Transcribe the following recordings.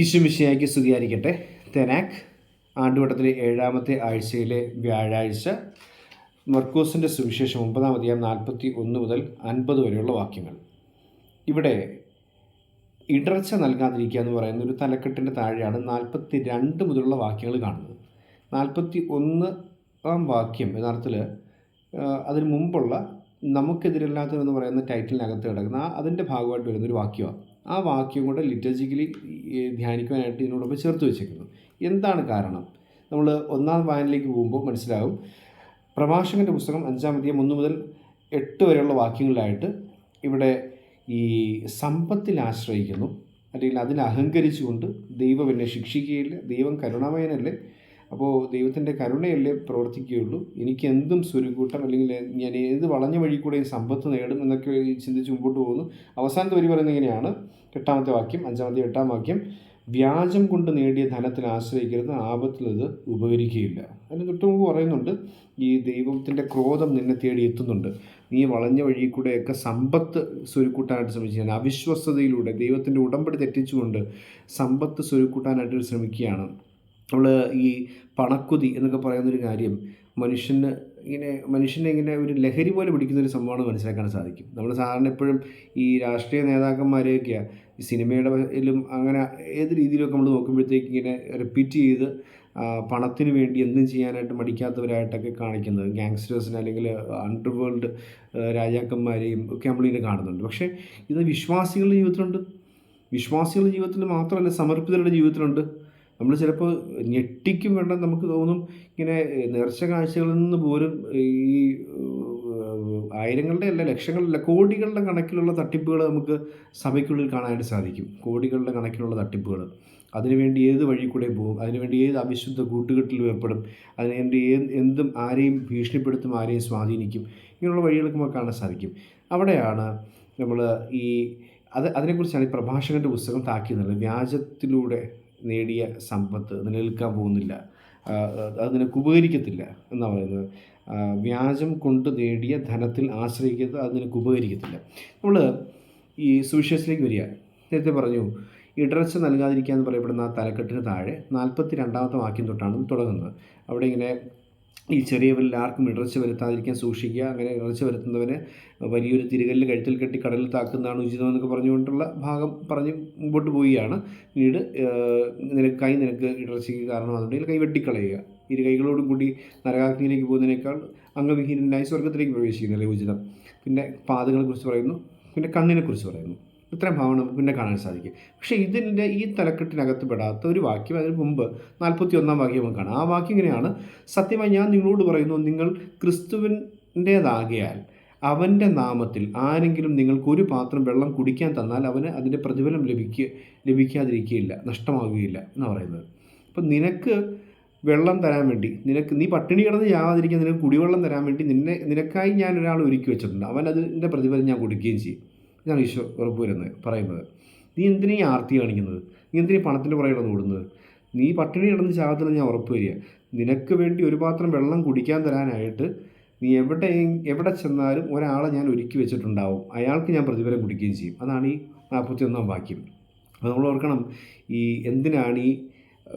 ഈശുമിശിയാക്കി സ്തുതിയായിരിക്കട്ടെ. തെനാക്ക് ആണ്ടുവട്ടത്തിലെ ഏഴാമത്തെ ആഴ്ചയിലെ വ്യാഴാഴ്ച മർക്കോസിന്റെ സുവിശേഷം ഒമ്പതാം നാൽപ്പത്തി ഒന്ന് മുതൽ അൻപത് വരെയുള്ള വാക്യങ്ങൾ. ഇവിടെ ഇടർച്ച നൽകാതിരിക്കുക എന്ന് പറയുന്ന ഒരു തലക്കെട്ടിന്റെ താഴെയാണ് നാൽപ്പത്തി രണ്ട് മുതലുള്ള വാക്യങ്ങൾ കാണുന്നത്. നാൽപ്പത്തി ഒന്ന് വാക്യം യഥാർത്ഥത്തിൽ അതിന് മുമ്പുള്ള നമുക്കെതിരല്ലാത്തതെന്ന് പറയുന്ന ടൈറ്റിലിനകത്ത് കിടക്കുന്ന അതിന്റെ ഭാഗമായിട്ട് വരുന്നൊരു വാക്യമാണ്. ആ വാക്യം കൂടെ ലിറ്റർജിക്കലി ധ്യാനിക്കുവാനായിട്ട് ഇതിനോടൊപ്പം ചേർത്ത് വെച്ചേക്കുന്നു. എന്താണ് കാരണം? നമ്മൾ ഒന്നാം വായനയിലേക്ക് പോകുമ്പോൾ മനസ്സിലാകും. പ്രഭാഷകന്റെ പുസ്തകം അഞ്ചാം അധ്യായം ഒന്ന് മുതൽ എട്ട് വരെയുള്ള വാക്യങ്ങളിലായിട്ട് ഇവിടെ ഈ സമ്പത്തിൽ ആശ്രയിക്കുന്നു. അല്ലെങ്കിൽ അതിനെ അഹങ്കരിച്ചുകൊണ്ട് ദൈവം എന്നെ ശിക്ഷിക്കുകയില്ല ദൈവം കരുണാമയനല്ലേ അപ്പോൾ ദൈവത്തിന്റെ കരുണയല്ലേ പ്രവർത്തിക്കുകയുള്ളൂ? എനിക്ക് എന്തും സ്വരുക്കൂട്ടം അല്ലെങ്കിൽ ഞാൻ ഏത് വളഞ്ഞ വഴി കൂടെ സമ്പത്ത് നേടും എന്നൊക്കെ ചിന്തിച്ച് മുമ്പോട്ട് പോകുന്നു. അവസാനത്തെ വരി പറയുന്നത് ഇങ്ങനെയാണ്. എട്ടാമത്തെ വാക്യം അഞ്ചാമത്തെ എട്ടാം വാക്യം. വ്യാജം കൊണ്ട് നേടിയ ധനത്തിൽ ആശ്രയിക്കരുത് ആപത്തിൽ അത് ഉപകരിക്കുകയില്ല. അതിന് തൊട്ട് മുമ്പ് പറയുന്നുണ്ട് ഈ ദൈവത്തിന്റെ ക്രോധം നിന്നെ തേടി എത്തുന്നുണ്ട്. നീ വളഞ്ഞ വഴി കൂടെയൊക്കെ സമ്പത്ത് സ്വരുക്കൂട്ടാനായിട്ട് ശ്രമിച്ചാൽ അവിശ്വസ്തതയിലൂടെ ദൈവത്തിന്റെ ഉടമ്പടി തെറ്റിച്ചുകൊണ്ട് സമ്പത്ത് സ്വരുക്കൂട്ടാനായിട്ട് ശ്രമിക്കുകയാണ്. നമ്മൾ ഈ പണക്കുതി എന്നൊക്കെ പറയുന്നൊരു കാര്യം മനുഷ്യന് ഇങ്ങനെ മനുഷ്യനെ ഇങ്ങനെ ഒരു ലഹരി പോലെ പിടിക്കുന്ന ഒരു സംഭവമാണ് മനസ്സിലാക്കാൻ സാധിക്കും. നമ്മൾ സാധാരണ എപ്പോഴും ഈ രാഷ്ട്രീയ നേതാക്കന്മാരെയൊക്കെയാണ് ഈ സിനിമയുടെ അങ്ങനെ ഏത് രീതിയിലൊക്കെ നമ്മൾ നോക്കുമ്പോഴത്തേക്ക് ഇങ്ങനെ റിപ്പീറ്റ് ചെയ്ത് പണത്തിന് വേണ്ടി എന്തും ചെയ്യാനായിട്ട് മടിക്കാത്തവരായിട്ടൊക്കെ കാണിക്കുന്നത്. ഗാങ്സ്റ്റേഴ്സിനെ അല്ലെങ്കിൽ അണ്ടർ വേൾഡ് രാജാക്കന്മാരെയും ഒക്കെ നമ്മളിങ്ങനെ കാണുന്നുണ്ട്. പക്ഷേ ഇത് വിശ്വാസികളുടെ ജീവിതത്തിലുണ്ട്. വിശ്വാസികളുടെ ജീവിതത്തിൽ മാത്രമല്ല സമർപ്പിതരുടെ ജീവിതത്തിലുണ്ട്. നമ്മൾ ചിലപ്പോൾ ഞെട്ടിക്കും വേണ്ട നമുക്ക് തോന്നും ഇങ്ങനെ നേർച്ച കാഴ്ചകളിൽ നിന്ന് പോലും ഈ ആയിരങ്ങളുടെ അല്ല ലക്ഷങ്ങളുടെ കോടികളുടെ കണക്കിലുള്ള തട്ടിപ്പുകൾ നമുക്ക് സഭയ്ക്കുള്ളിൽ കാണാനായിട്ട് സാധിക്കും. കോടികളുടെ കണക്കിലുള്ള തട്ടിപ്പുകൾ. അതിനുവേണ്ടി ഏത് വഴി കൂടെ പോകും. അതിനുവേണ്ടി ഏത് അവിശുദ്ധ കൂട്ടുകെട്ടിൽ ഏർപ്പെടും. അതിനുവേണ്ടി ഏത് എന്തും ആരെയും ഭീഷണിപ്പെടുത്തും ആരെയും സ്വാധീനിക്കും. ഇങ്ങനെയുള്ള വഴികൾക്ക് നമുക്ക് കാണാൻ സാധിക്കും. അവിടെയാണ് നമ്മൾ ഈ അത് അതിനെക്കുറിച്ചാണ് ഈ പ്രഭാഷകന്റെ പുസ്തകം താക്കിയത്. വ്യാജത്തിലൂടെ നേടിയ സമ്പത്ത് നിലനിൽക്കാൻ പോകുന്നില്ല. അത് നിനക്ക് ഉപകരിക്കത്തില്ല എന്നാണ് പറയുന്നത്. വ്യാജം കൊണ്ട് നേടിയ ധനത്തിൽ ആശ്രയിക്കുന്നത് അത് നിനക്ക് ഉപകരിക്കത്തില്ല നമ്മൾ ഈ സുവിശേഷത്തിലേക്ക് വരിക. നേരത്തെ പറഞ്ഞു ഇടർച്ച നൽകാതിരിക്കുക എന്ന് പറയപ്പെടുന്ന ആ തലക്കെട്ടിന് താഴെ നാൽപ്പത്തി രണ്ടാമത്തെ വാക്യം തൊട്ടാണ് തുടങ്ങുന്നത്. അവിടെ ഇങ്ങനെ ഈ ചെറിയവരിൽ ആർക്കും ഇടർച്ച വരുത്താതിരിക്കാൻ സൂക്ഷിക്കുക. അങ്ങനെ ഇടർച്ച വരുത്തുന്നവരെ വലിയൊരു തിരികല്ല് കഴുത്തിൽ കെട്ടി കടലിൽ താക്കുന്നതാണ് ഉചിതം എന്നൊക്കെ പറഞ്ഞുകൊണ്ടുള്ള ഭാഗം പറഞ്ഞ് മുമ്പോട്ട് പോവുകയാണ്. പിന്നീട് നിനക്ക് കൈ നിനക്ക് ഇടർച്ചയ്ക്ക് കാരണമാണെന്നുണ്ടെങ്കിൽ കൈ വെട്ടിക്കളയുക. ഇരു കൈകളോടും കൂടി നരകാഗ്നിയിലേക്ക് പോകുന്നതിനേക്കാൾ അംഗവിഹീനനായി സ്വർഗത്തിലേക്ക് പ്രവേശിക്കുന്നതല്ലേ ഉചിതം? പിന്നെ പാതകളെക്കുറിച്ച് പറയുന്നു. പിന്നെ കണ്ണിനെക്കുറിച്ച് പറയുന്നു. ഇത്രയും ഭാവം നമുക്ക് പിന്നെ കാണാൻ സാധിക്കും. പക്ഷേ ഇതിന്റെ ഈ തലക്കെട്ടിനകത്ത് പെടാത്ത ഒരു വാക്യം അതിന് മുമ്പ് നാൽപ്പത്തി ഒന്നാം വാക്യം നമുക്ക് കാണാം. ആ വാക്യം ഇങ്ങനെയാണ്. സത്യമായി ഞാൻ നിങ്ങളോട് പറയുന്നു നിങ്ങൾ ക്രിസ്തുവിന്റേതാകിയാൽ അവന്റെ നാമത്തിൽ ആരെങ്കിലും നിങ്ങൾക്ക് ഒരു പാത്രം വെള്ളം കുടിക്കാൻ തന്നാൽ അവന് അതിന്റെ പ്രതിഫലം ലഭിക്കുക ലഭിക്കാതിരിക്കുകയില്ല നഷ്ടമാവുകയില്ല എന്ന് പറയുന്നത്. അപ്പം നിനക്ക് വെള്ളം തരാൻ വേണ്ടി നിനക്ക് നീ പട്ടിണി കിടന്ന് ചാവാതിരിക്കാൻ നിനക്ക് കുടിവെള്ളം തരാൻ വേണ്ടി നിന്നെ നിനക്കായി ഞാൻ ഒരാൾ ഒരുക്കി വെച്ചിട്ടുണ്ട്. അവൻ അതിന്റെ പ്രതിഫലം ഞാൻ കൊടുക്കുകയും ചെയ്യും. ഇതാണ് ഈശോ ഉറപ്പ് വരുന്നത് പറയുന്നത്. നീ എന്തിനീ ആർത്തി കാണിക്കുന്നത്? നീ എന്തിനീ പണത്തിന്റെ പുറകിലാണ് ഓടുന്നത്? നീ പട്ടിണി കിടന്ന് ചാകത്തില്ല ഞാൻ ഉറപ്പ് വരിക നിനക്ക് വേണ്ടി ഒരു പാത്രം വെള്ളം കുടിക്കാൻ തരാനായിട്ട് നീ എവിടെ എവിടെ ചെന്നാലും ഒരാളെ ഞാൻ ഒരുക്കി വെച്ചിട്ടുണ്ടാവും. അയാൾക്ക് ഞാൻ പ്രതിഫലം കുടിക്കുകയും ചെയ്യും. അതാണ് ഈ നാൽപ്പത്തി ഒന്നാം വാക്യം. അപ്പോൾ നമ്മൾ ഓർക്കണം. ഈ എന്തിനാണ് ഈ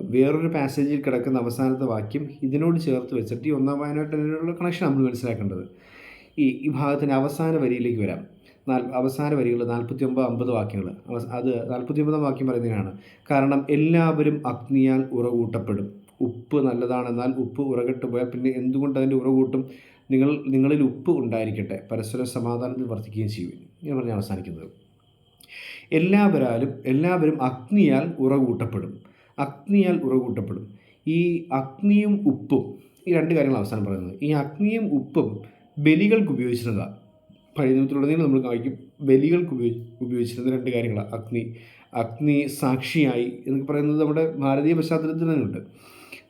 വേറൊരു പാസേജിൽ കിടക്കുന്ന അവസാനത്തെ വാക്യം ഇതിനോട് ചേർത്ത് വെച്ചിട്ട് ഈ ഒന്നാം വായനയായിട്ടുള്ള കണക്ഷൻ നമ്മൾ മനസ്സിലാക്കേണ്ടത്. ഈ ഈ ഭാഗത്തിന്റെ അവസാന വരിയിലേക്ക് വരാം. അവസാന വരികൾ നാൽപ്പത്തി ഒമ്പത് അമ്പത് വാക്യങ്ങൾ. അത് നാൽപ്പത്തി ഒമ്പതാം വാക്യം പറയുന്നതിനാണ്. കാരണം എല്ലാവരും അഗ്നിയാൽ ഉറകൂട്ടപ്പെടും. ഉപ്പ് നല്ലതാണെന്നാൽ ഉപ്പ് ഉറകെട്ട് പോയാൽ പിന്നെ എന്തുകൊണ്ട് അതിന്റെ ഉറകൂട്ടും? നിങ്ങൾ നിങ്ങളിൽ ഉപ്പ് ഉണ്ടായിരിക്കട്ടെ. പരസ്പര സമാധാനത്തിൽ വർദ്ധിക്കുകയും ചെയ്യും. ഞാൻ പറഞ്ഞ് അവസാനിക്കുന്നത്. എല്ലാവരാലും എല്ലാവരും അഗ്നിയാൽ ഉറകൂട്ടപ്പെടും. അഗ്നിയാൽ ഉറകൂട്ടപ്പെടും. ഈ അഗ്നിയും ഉപ്പും ഈ രണ്ട് കാര്യങ്ങൾ അവസാനം പറയുന്നത്. ഈ അഗ്നിയും ഉപ്പും ബലികൾക്ക് ഉപയോഗിച്ചിരുന്നതാണ് പഴയ നിയമത്തിലുടനീളം നമ്മൾ കാണിക്കും. ബലികൾക്ക് ഉപയോഗി ഉപയോഗിച്ചിരുന്ന രണ്ട് കാര്യങ്ങളാണ് അഗ്നി. അഗ്നി സാക്ഷിയായി എന്നൊക്കെ പറയുന്നത് നമ്മുടെ ഭാരതീയ പശ്ചാത്തലത്തിൽ തന്നെയുണ്ട്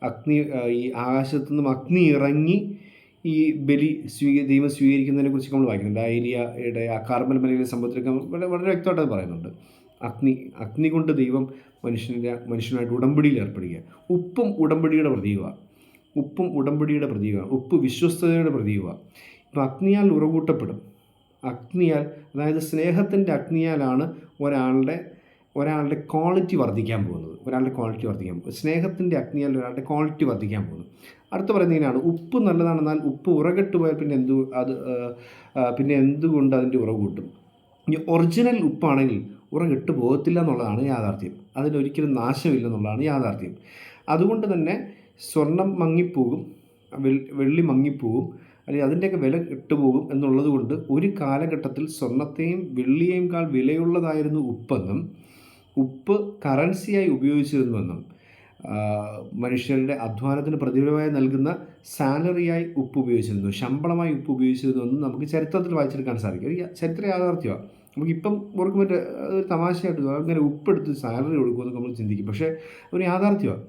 അഗ്നി ഈ ആകാശത്തു നിന്നും അഗ്നി ഇറങ്ങി ഈ ബലി സ്വീക ദൈവം സ്വീകരിക്കുന്നതിനെ കുറിച്ച് നമ്മൾ വായിക്കുന്നുണ്ട് ഏരിയയുടെ ആ കാർബൽ മലയിലെ സംഭവത്തിലൊക്കെ വളരെ വളരെ വ്യക്തമായിട്ട് അത് പറയുന്നുണ്ട്. അഗ്നി അഗ്നി കൊണ്ട് ദൈവം മനുഷ്യന്റെ മനുഷ്യനായിട്ട് ഉടമ്പടിയിൽ ഏർപ്പെടുക ഉപ്പും ഉടമ്പടിയുടെ പ്രതീകമാണ്. ഉപ്പും ഉടമ്പടിയുടെ പ്രതീകമാണ്. ഉപ്പ് വിശ്വസ്തതയുടെ പ്രതീകമാണ്. ഇപ്പം അഗ്നിയാൽ ഉറകൂട്ടപ്പെടും അഗ്നിയാൽ അതായത് സ്നേഹത്തിന്റെ അഗ്നിയാലാണ് ഒരാളുടെ ഒരാളുടെ ക്വാളിറ്റി വർദ്ധിക്കാൻ പോകുന്നത്. ഒരാളുടെ ക്വാളിറ്റി വർദ്ധിക്കാൻ പോകുന്നത്. സ്നേഹത്തിന്റെ അഗ്നിയാൽ ഒരാളുടെ ക്വാളിറ്റി വർദ്ധിക്കാൻ പോകുന്നു. അടുത്ത പറയുന്നത് ഇങ്ങനെയാണ്. ഉപ്പ് നല്ലതാണെന്നാൽ ഉപ്പ് ഉറകെട്ട് പോയാൽ പിന്നെ എന്തു അത് പിന്നെ എന്തുകൊണ്ട് അതിന്റെ ഉറവ് കൂട്ടും? ഇനി ഒറിജിനൽ ഉപ്പാണെങ്കിൽ ഉറകെട്ട് പോകത്തില്ല എന്നുള്ളതാണ് യാഥാർത്ഥ്യം. അതിനൊരിക്കലും നാശമില്ലെന്നുള്ളതാണ് യാഥാർത്ഥ്യം. അതുകൊണ്ട് തന്നെ സ്വർണം മങ്ങിപ്പോകും വെള്ളി മങ്ങിപ്പോകും. അല്ലെങ്കിൽ അതിന്റെയൊക്കെ വില കെട്ടുപോകും എന്നുള്ളത് കൊണ്ട് ഒരു കാലഘട്ടത്തിൽ സ്വർണത്തെയും വെള്ളിയേയും കാൾ വിലയുള്ളതായിരുന്നു ഉപ്പെന്നും ഉപ്പ് കറൻസിയായി ഉപയോഗിച്ചിരുന്നുവെന്നും മനുഷ്യരുടെ അധ്വാനത്തിന് പ്രതിഫലമായി നൽകുന്ന സാലറിയായി ഉപ്പ് ഉപയോഗിച്ചിരുന്നു ശമ്പളമായി ഉപ്പ് ഉപയോഗിച്ചിരുന്നു എന്നും നമുക്ക് ചരിത്രത്തിൽ വായിച്ചെടുക്കാൻ സാധിക്കും. ചരിത്ര യാഥാർത്ഥ്യമാണ്. നമുക്കിപ്പം ഓർക്കുമ്പോൾ ഒരു തമാശയായിട്ട്. അങ്ങനെ ഉപ്പെടുത്ത് സാലറി കൊടുക്കുമെന്ന് നമ്മൾ ചിന്തിക്കും. പക്ഷേ ഒരു യാഥാർത്ഥ്യമാണ്.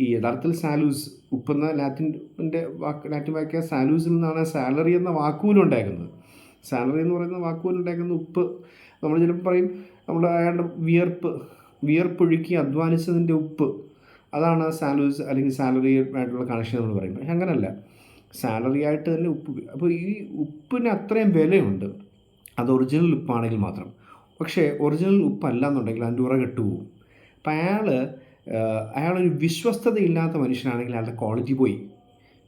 ഈ യഥാർത്ഥത്തിൽ സാലൂസ് ഉപ്പെന്ന ലാറ്റിന്റെ വാക്ക് ലാറ്റിൻ വാക്കിയ സാലൂസിൽ നിന്നാണ് സാലറി എന്ന വാക്കുപോലും ഉണ്ടാക്കുന്നത് സാലറി എന്ന് പറയുന്ന വാക്കുപോലും ഉണ്ടാക്കുന്ന ഉപ്പ്. നമ്മൾ ചിലപ്പോൾ പറയും നമ്മൾ അയാളുടെ വിയർപ്പ് വിയർപ്പൊഴുക്കി അധ്വാനിച്ചതിന്റെ ഉപ്പ്. അതാണ് സാലൂസ് അല്ലെങ്കിൽ സാലറി ആയിട്ടുള്ള കണക്ഷൻ നമ്മൾ പറയും പക്ഷെ അങ്ങനല്ല. സാലറി ആയിട്ട് തന്നെ ഉപ്പ് അപ്പോൾ ഈ ഉപ്പിന് അത്രയും വിലയുണ്ട്. അത് ഒറിജിനൽ ഉപ്പാണെങ്കിൽ മാത്രം. പക്ഷേ ഒറിജിനൽ ഉപ്പല്ല എന്നുണ്ടെങ്കിൽ അതിന്റെ ഉറ കെട്ടുപോകും അപ്പം അയാൾ അയാളൊരു വിശ്വസ്തതയില്ലാത്ത മനുഷ്യനാണെങ്കിൽ അയാളുടെ ക്വാളിറ്റി പോയി.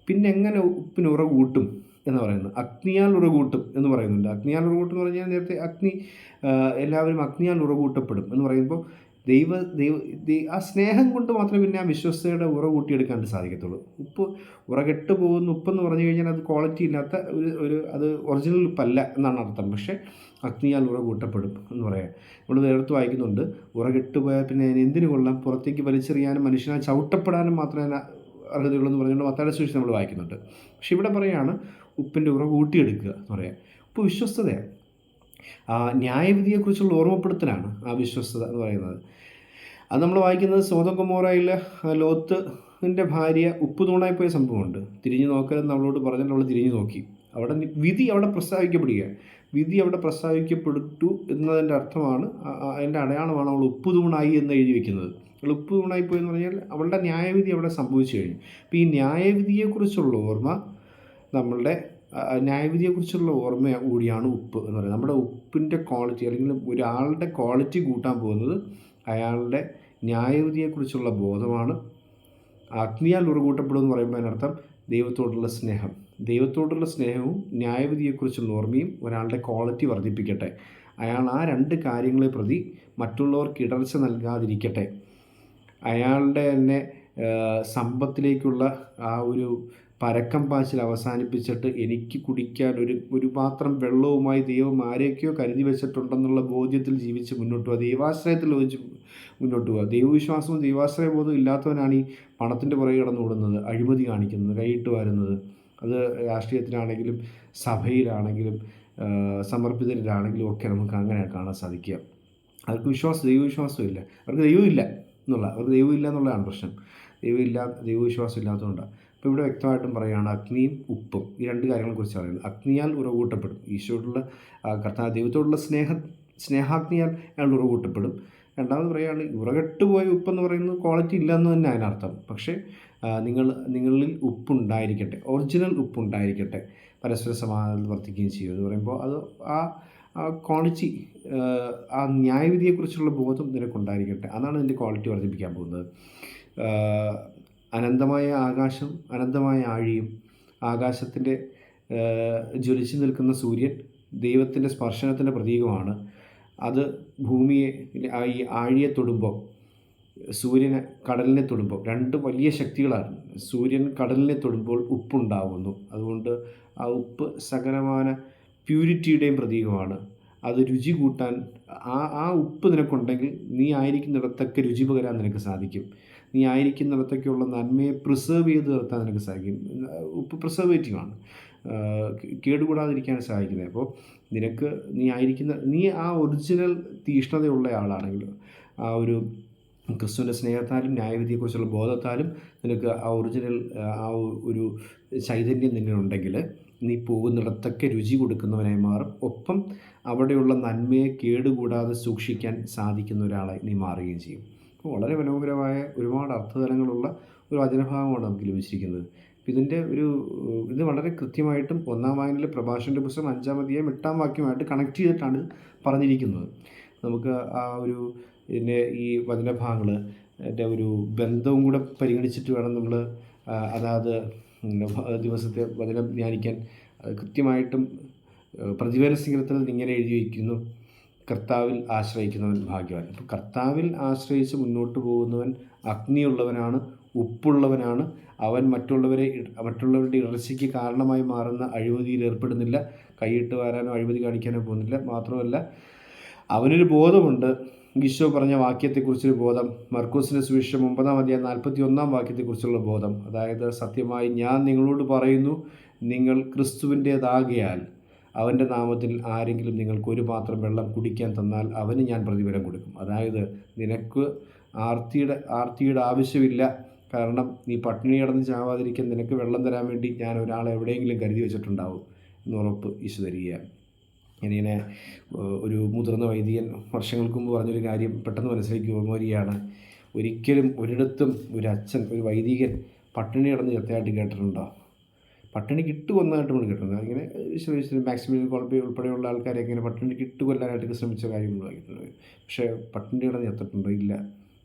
പിന്നെ എങ്ങനെ ഉപ്പിന് ഉറ കൂട്ടും എന്ന് പറയുന്നത്. അഗ്നിയാൽ ഉറകൂട്ടും എന്ന് പറയുന്നുണ്ട്. അഗ്നിയാൽ ഉറ കൂട്ടും എന്ന് പറഞ്ഞാൽ നേരത്തെ അഗ്നി എല്ലാവരും അഗ്നിയാൽ ഉറകൂട്ടപ്പെടും എന്ന് പറയുമ്പോൾ ദൈവ ദൈവ ആ സ്നേഹം കൊണ്ട് മാത്രമേ പിന്നെ ആ വിശ്വസ്തയുടെ ഉറ കൂട്ടിയെടുക്കാൻ സാധിക്കത്തുള്ളൂ. ഉപ്പ് ഉറകെട്ട് പോകുന്ന ഉപ്പെന്ന് പറഞ്ഞു കഴിഞ്ഞാൽ അത് ക്വാളിറ്റി ഇല്ലാത്ത ഒരു ഒരു അത് ഒറിജിനൽ ഉപ്പല്ല എന്നാണ് അർത്ഥം. പക്ഷേ അഗ്നിയാൽ ഉറ കൂട്ടപ്പെടും എന്ന് പറയാം. നമ്മൾ നേരത്തെ വായിക്കുന്നുണ്ട് ഉറകെട്ട് പോയാൽ പിന്നെ എന്തിനു കൊള്ളാം? പുറത്തേക്ക് വലിച്ചെറിയാനും മനുഷ്യനാൽ ചവിട്ടപ്പെടാനും മാത്രമേ അർഹതയുള്ളൂ എന്ന് പറഞ്ഞുകൊണ്ട് മത്താടെ സൂക്ഷിച്ച് നമ്മൾ വായിക്കുന്നുണ്ട്. പക്ഷെ ഇവിടെ പറയുകയാണ് ഉപ്പിന്റെ ഉറ കൂട്ടിയെടുക്കുക എന്ന് പറയാം. ഉപ്പ് വിശ്വസ്തതയാണ്. ന്യായവിധിയെക്കുറിച്ചുള്ള ഓർമ്മപ്പെടുത്തലാണ് ആ വിശ്വസ്തത എന്ന് പറയുന്നത്. അത് നമ്മൾ വായിക്കുന്നത് സോതകുമോറയിലെ ലോത്തിന്റെ ഭാര്യ ഉപ്പ് തൂണായി പോയ സംഭവമുണ്ട്. തിരിഞ്ഞു നോക്കരുതെന്ന് അവളോട് പറഞ്ഞിട്ട് അവൾ തിരിഞ്ഞു നോക്കി. അവിടെ വിധി അവിടെ പ്രസ്താവിക്കപ്പെടുക വിധി അവിടെ പ്രസ്താവിക്കപ്പെട്ടു എന്നതിന്റെ അർത്ഥമാണ് അതിന്റെ അടയാളമാണ് അവൾ ഉപ്പ് തൂണായി എന്ന് എഴുതി വെക്കുന്നത്. അവൾ ഉപ്പ് തൂണായി പറഞ്ഞാൽ അവളുടെ ന്യായവിധി അവിടെ സംഭവിച്ചു കഴിഞ്ഞു. അപ്പോൾ ഈ ന്യായവിധിയെക്കുറിച്ചുള്ള ഓർമ്മ നമ്മളുടെ ന്യായവിധിയെക്കുറിച്ചുള്ള ഓർമ്മ കൂടിയാണ് ഉപ്പ് എന്ന് പറയുന്നത്. നമ്മുടെ ഉപ്പിന്റെ ക്വാളിറ്റി അല്ലെങ്കിൽ ഒരാളുടെ ക്വാളിറ്റി കൂട്ടാൻ പോകുന്നത് അയാളുടെ ന്യായവിധിയെക്കുറിച്ചുള്ള ബോധമാണ്. അഗ്നിയാൽ ഉറകൂട്ടപ്പെടും എന്ന് പറയുമ്പോൾ അതിനർത്ഥം ദൈവത്തോടുള്ള സ്നേഹം. ദൈവത്തോടുള്ള സ്നേഹവും ന്യായവിധിയെക്കുറിച്ചുള്ള ഓർമ്മയും ഒരാളുടെ ക്വാളിറ്റി വർദ്ധിപ്പിക്കട്ടെ. അയാൾ ആ രണ്ട് കാര്യങ്ങളെ പ്രതി മറ്റുള്ളവർക്ക് ഇടർച്ച നൽകാതിരിക്കട്ടെ. അയാളുടെ തന്നെ സമ്പത്തിലേക്കുള്ള ആ ഒരു പരക്കം പാച്ചിൽ അവസാനിപ്പിച്ചിട്ട് എനിക്ക് കുടിക്കാൻ ഒരു ഒരു പാത്രം വെള്ളവുമായി ദൈവം ആരെയൊക്കെയോ കരുതി വെച്ചിട്ടുണ്ടെന്നുള്ള ബോധ്യത്തിൽ ജീവിച്ച് മുന്നോട്ട് പോവുക ദൈവാശ്രയത്തിൽ ഒഴിച്ച് മുന്നോട്ട് പോവുക ദൈവവിശ്വാസവും ദൈവാശ്രയ ബോധവും ഇല്ലാത്തവനാണ് ഈ പണത്തിന്റെ പുറകെ കിടന്ന് ഓടുന്നത് അഴിമതി കാണിക്കുന്നത് കൈയിട്ട് വരുന്നത്. അത് രാഷ്ട്രീയത്തിലാണെങ്കിലും സഭയിലാണെങ്കിലും സമർപ്പിതരിലാണെങ്കിലും ഒക്കെ നമുക്ക് അങ്ങനെ കാണാൻ സാധിക്കുക. അവർക്ക് വിശ്വാസം ദൈവവിശ്വാസം ഇല്ല. അവർക്ക് ദൈവമില്ല എന്നുള്ള അവർക്ക് ദൈവമില്ല എന്നുള്ളതാണ് പ്രശ്നം. ദൈവമില്ല ദൈവവിശ്വാസം ഇല്ലാത്തതുകൊണ്ടാണ് അപ്പോൾ ഇവിടെ വ്യക്തമായിട്ടും പറയുകയാണ് അഗ്നിയും ഉപ്പും. ഈ രണ്ട് കാര്യങ്ങളെക്കുറിച്ച് പറയുന്നത്. അഗ്നിയാൽ ഉറവൂട്ടപ്പെടും. ഈശോയോടുള്ള കർത്താവ് ദൈവത്തോടുള്ള സ്നേഹ സ്നേഹാഗ്നിയാൽ അയാൾ ഉറവൂട്ടപ്പെടും. രണ്ടാമത് പറയുകയാണ് ഉറകെട്ട് പോയ ഉപ്പെന്ന് പറയുന്നത് ക്വാളിറ്റി ഇല്ലെന്ന് തന്നെ അതിനർത്ഥം. പക്ഷേ നിങ്ങൾ നിങ്ങളിൽ ഉപ്പുണ്ടായിരിക്കട്ടെ ഒറിജിനൽ ഉപ്പുണ്ടായിരിക്കട്ടെ പരസ്പര സമാധാനത്തിൽ വർദ്ധിക്കുകയും ചെയ്യും. എന്ന് പറയുമ്പോൾ അത് ആ ക്വാളിറ്റി ആ ന്യായവിധിയെക്കുറിച്ചുള്ള ബോധം നിനക്കുണ്ടായിരിക്കട്ടെ. അതാണ് ഇതിന്റെ ക്വാളിറ്റി വർദ്ധിപ്പിക്കാൻ പോകുന്നത്. അനന്തമായ ആകാശം അനന്തമായ ആഴിയും ആകാശത്തിന്റെ ജ്വലിച്ചു നിൽക്കുന്ന സൂര്യൻ ദൈവത്തിന്റെ സ്പർശനത്തിന്റെ പ്രതീകമാണ്. അത് ഭൂമിയെ ഈ ആഴിയെ തൊടുമ്പോൾ സൂര്യനെ കടലിനെ തൊടുമ്പോൾ രണ്ട് വലിയ ശക്തികളാണ് സൂര്യൻ കടലിനെ തൊടുമ്പോൾ ഉപ്പുണ്ടാവുന്നു. അതുകൊണ്ട് ആ ഉപ്പ് സകലമാന പ്യൂരിറ്റിയുടെയും പ്രതീകമാണ്. അത് രുചി കൂട്ടാൻ ആ ആ ഉപ്പ് നിനക്കുണ്ടെങ്കിൽ നീ ആയിരിക്കുന്നിടത്തൊക്കെ രുചി പകരാൻ നിനക്ക് സാധിക്കും. നീ ആയിരിക്കുന്നിടത്തൊക്കെയുള്ള നന്മയെ പ്രിസേർവ് ചെയ്ത് നിർത്താൻ നിനക്ക് സാധിക്കും. ഉപ്പ് പ്രിസർവേറ്റീവാണ് കേടുകൂടാതിരിക്കാൻ സഹായിക്കുന്നത് അപ്പോൾ നിനക്ക് നീ ആയിരിക്കുന്ന നീ ആ ഒറിജിനൽ തീഷ്ണതയുള്ള ആളാണെങ്കിൽ ആ ഒരു ക്രിസ്തുവിന്റെ സ്നേഹത്താലും ന്യായവിധിയെക്കുറിച്ചുള്ള ബോധത്താലും നിനക്ക് ആ ഒറിജിനൽ ആ ഒരു ചൈതന്യം നിന്നിലുണ്ടെങ്കിൽ നീ പോകുന്നിടത്തൊക്കെ രുചി കൊടുക്കുന്നവനായി മാറും. ഒപ്പം അവിടെയുള്ള നന്മയെ കേടുകൂടാതെ സൂക്ഷിക്കാൻ സാധിക്കുന്ന ഒരാളായി നീ മാറുകയും ചെയ്യും. അപ്പോൾ വളരെ മനോഹരമായ ഒരുപാട് അർത്ഥതലങ്ങളുള്ള ഒരു വചനഭാഗമാണ് നമുക്ക് ലഭിച്ചിരിക്കുന്നത് ഇതിന്റെ ഒരു ഇത് വളരെ കൃത്യമായിട്ടും ഒന്നാം വായനയിലെ പ്രഭാഷണന്റെ പുസ്തകം അഞ്ചാം അധ്യായം എട്ടാം വാക്യമായിട്ട് കണക്ട് ചെയ്തിട്ടാണ് പറഞ്ഞിരിക്കുന്നത്. നമുക്ക് ആ ഒരു ഇതിന്റെ ഈ വചനഭാഗങ്ങൾ എന്റെ ഒരു ബന്ധവും കൂടെ പരിഗണിച്ചിട്ട് വേണം നമ്മൾ അതാത് ദിവസത്തെ വചനം ധ്യാനിക്കാൻ. കൃത്യമായിട്ടും പ്രതിഫല സിംഗത്തിൽ ഇങ്ങനെ എഴുതി വയ്ക്കുന്നു. കർത്താവിൽ ആശ്രയിക്കുന്നവൻ ഭാഗ്യവാൻ. അപ്പോൾ കർത്താവിൽ ആശ്രയിച്ച് മുന്നോട്ട് പോകുന്നവൻ അഗ്നിയുള്ളവനാണ് ഉപ്പുള്ളവനാണ്. അവൻ മറ്റുള്ളവരെ മറ്റുള്ളവരുടെ ഇറച്ചിക്ക് കാരണമായി മാറുന്ന അഴിമതിയിൽ ഏർപ്പെടുന്നില്ല. കൈയിട്ട് വാരാനോ അഴിമതി കാണിക്കാനോ പോകുന്നില്ല. മാത്രമല്ല അവനൊരു ബോധമുണ്ട്. ഈശോ പറഞ്ഞ വാക്യത്തെക്കുറിച്ചൊരു ബോധം മർക്കോസിന്റെ സുവിശേഷം ഒമ്പതാം അധ്യായം നാൽപ്പത്തി ഒന്നാം വാക്യത്തെക്കുറിച്ചുള്ള ബോധം. അതായത് സത്യമായി ഞാൻ നിങ്ങളോട് പറയുന്നു നിങ്ങൾ ക്രിസ്തുവിന്റെതാകിയാൽ അവന്റെ നാമത്തിൽ ആരെങ്കിലും നിങ്ങൾക്ക് ഒരു പാത്രം വെള്ളം കുടിക്കാൻ തന്നാൽ അവന് ഞാൻ പ്രതിഫലം കൊടുക്കും. അതായത് നിനക്ക് ആർത്തിയുടെ ആർത്തിയുടെ ആവശ്യമില്ല. കാരണം നീ പട്ടിണി കിടന്ന് ചാവാതിരിക്കാൻ നിനക്ക് വെള്ളം തരാൻ വേണ്ടി ഞാൻ ഒരാളെ എവിടെയെങ്കിലും കരുതി വെച്ചിട്ടുണ്ടാവും എന്ന് ഉറപ്പ് ഈശോ തരികയാണ്. ഏഹ്, ഒരു മുതിർന്ന വൈദികൻ വർഷങ്ങൾക്ക് മുമ്പ് പറഞ്ഞൊരു കാര്യം പെട്ടെന്ന് മനസ്സിലേക്ക് ഓർമ്മ ഒരിക്കലും ഒരിടത്തും ഒരു അച്ഛൻ ഒരു വൈദികൻ പട്ടിണി കിടന്ന് ചത്തയായിട്ട് കേട്ടിട്ടുണ്ടോ? പട്ടിണി കിട്ടു കൊന്നതായിട്ട് നമ്മൾ കേട്ടിട്ടുണ്ട്. ഇങ്ങനെ മാക്സിമം കുഴപ്പം ഉൾപ്പെടെയുള്ള ആൾക്കാരെ ഇങ്ങനെ പട്ടിണി കിട്ടു കൊല്ലാനായിട്ട് ശ്രമിച്ച കാര്യം നമ്മൾ പക്ഷേ പട്ടിണി കിടന്ന് ചത്തിട്ടുണ്ടോ ഇല്ല.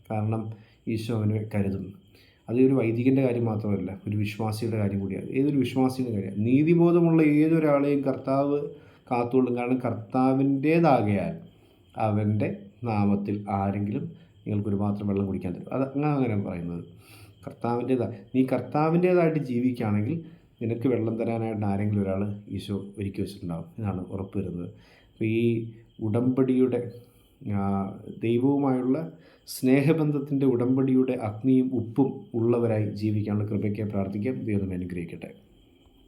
കാരണം ഈശോ അവനെ കരുതും അത് ഒരു വൈദികന്റെ കാര്യം മാത്രമല്ല ഒരു വിശ്വാസിയുടെ കാര്യം കൂടിയാണ്. ഏതൊരു വിശ്വാസിയുടെ കാര്യം? നീതിബോധമുള്ള ഏതൊരാളെയും കർത്താവ് കാത്തുകൊള്ളും. കാരണം കർത്താവിന്റേതാകയാൽ അവന്റെ നാമത്തിൽ ആരെങ്കിലും നിങ്ങൾക്കൊരു മാത്രം വെള്ളം കുടിക്കാൻ തരും. അത് അങ്ങനെ അങ്ങനെ പറയുന്നത്. കർത്താവിന്റേതാ നീ കർത്താവിന്റേതായിട്ട് ജീവിക്കുകയാണെങ്കിൽ നിനക്ക് വെള്ളം തരാനായിട്ട് ആരെങ്കിലും ഒരാൾ ഈശോ ഒരുക്കി വെച്ചിട്ടുണ്ടാകും എന്നാണ് ഉറപ്പ് വരുന്നത്. അപ്പോൾ ഈ ഉടമ്പടിയുടെ ദൈവവുമായുള്ള സ്നേഹബന്ധത്തിന്റെ ഉടമ്പടിയുടെ അഗ്നിയും ഉപ്പും ഉള്ളവരായി ജീവിക്കാനുള്ള കൃപയ്ക്ക് പ്രാർത്ഥിക്കാം. ദൈവം അനുഗ്രഹിക്കട്ടെ.